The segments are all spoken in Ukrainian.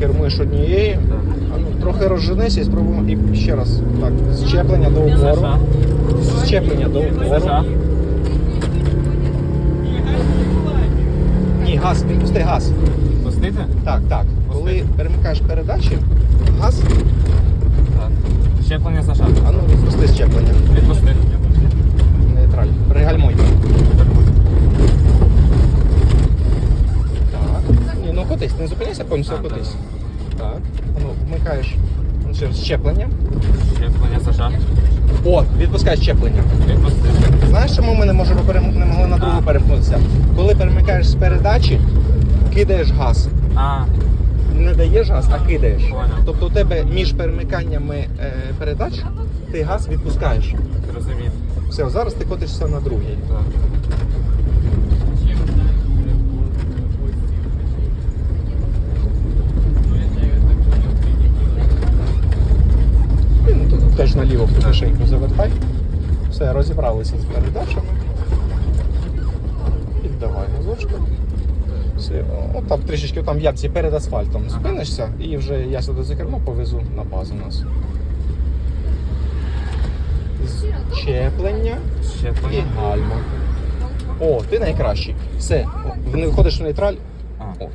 кермуєш однією. Ну, трохи розженися і спробуємо. І ще раз. Так, щеплення до упору. Саша. Щеплення до упору. Ні, газ, відпусти газ. Пустити? Так, так. Коли перемикаєш передачі, газ, Так. Щеплення Саша. а ну відпусти щеплення. Відпусти. Нейтраль. Пригальмуй. Так. Ні, ну котись, не зупиняйся, повністю котись. Так. Ну, вмикаєш ну, ще щеплення. Щеплення Саша. О, відпускай щеплення. Відпусти. Знаєш, чому ми не можемо перем... не могли на другу перемкнутися? Коли перемикаєш з передачі, кидаєш газ. А, Не даєш газ, а кидаєш. Понял. Тобто у тебе між перемиканнями е, передач ти газ відпускаєш. зрозумів. Все, зараз ти котишся на другій. Так. І, ну, тут теж наліво потихеньку завертай. Все, розібралися з передачами. Піддавай газочку. Все, о, там трішечки там в ядці перед асфальтом зупинишся і вже я сюди за кермо повезу на базу нас. Щеплення і гальма. О, ти найкращий. Все, виходиш в нейтраль. От,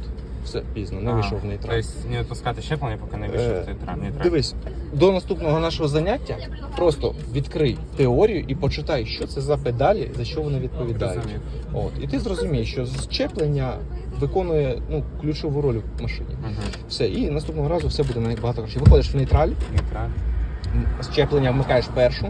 все, пізно, не вийшов в нейтраль. Тобто не відпускати щеплення, поки не Е, вийшов в нейтраль. нейтраль. Дивись, до наступного нашого заняття просто відкрий теорію і почитай, що це за педалі, за що вони відповідають. Розумію. От, і ти зрозумієш, що щеплення виконує ну, ключову роль в машині. Угу. Все, і наступного разу все буде набагато краще. Виходиш в нейтраль, Нейтраль. щеплення вмикаєш першу,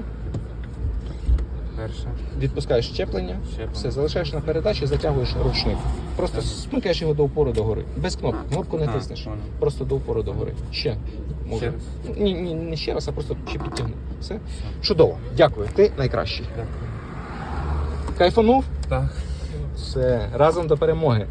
Перше. відпускаєш щеплення, Щеплення. все, залишаєш на передачі, затягуєш ручник. Просто смикаєш його до упору догори. Без кнопки. Кнопку не тиснеш. Просто до упору догори. Ще. Може. Ще раз. Ні, ні, не ще раз, а просто ще підтягну. Все. Чудово. Дякую. Ти найкращий. Дякую. Кайфанув? Так. Все. Разом до перемоги.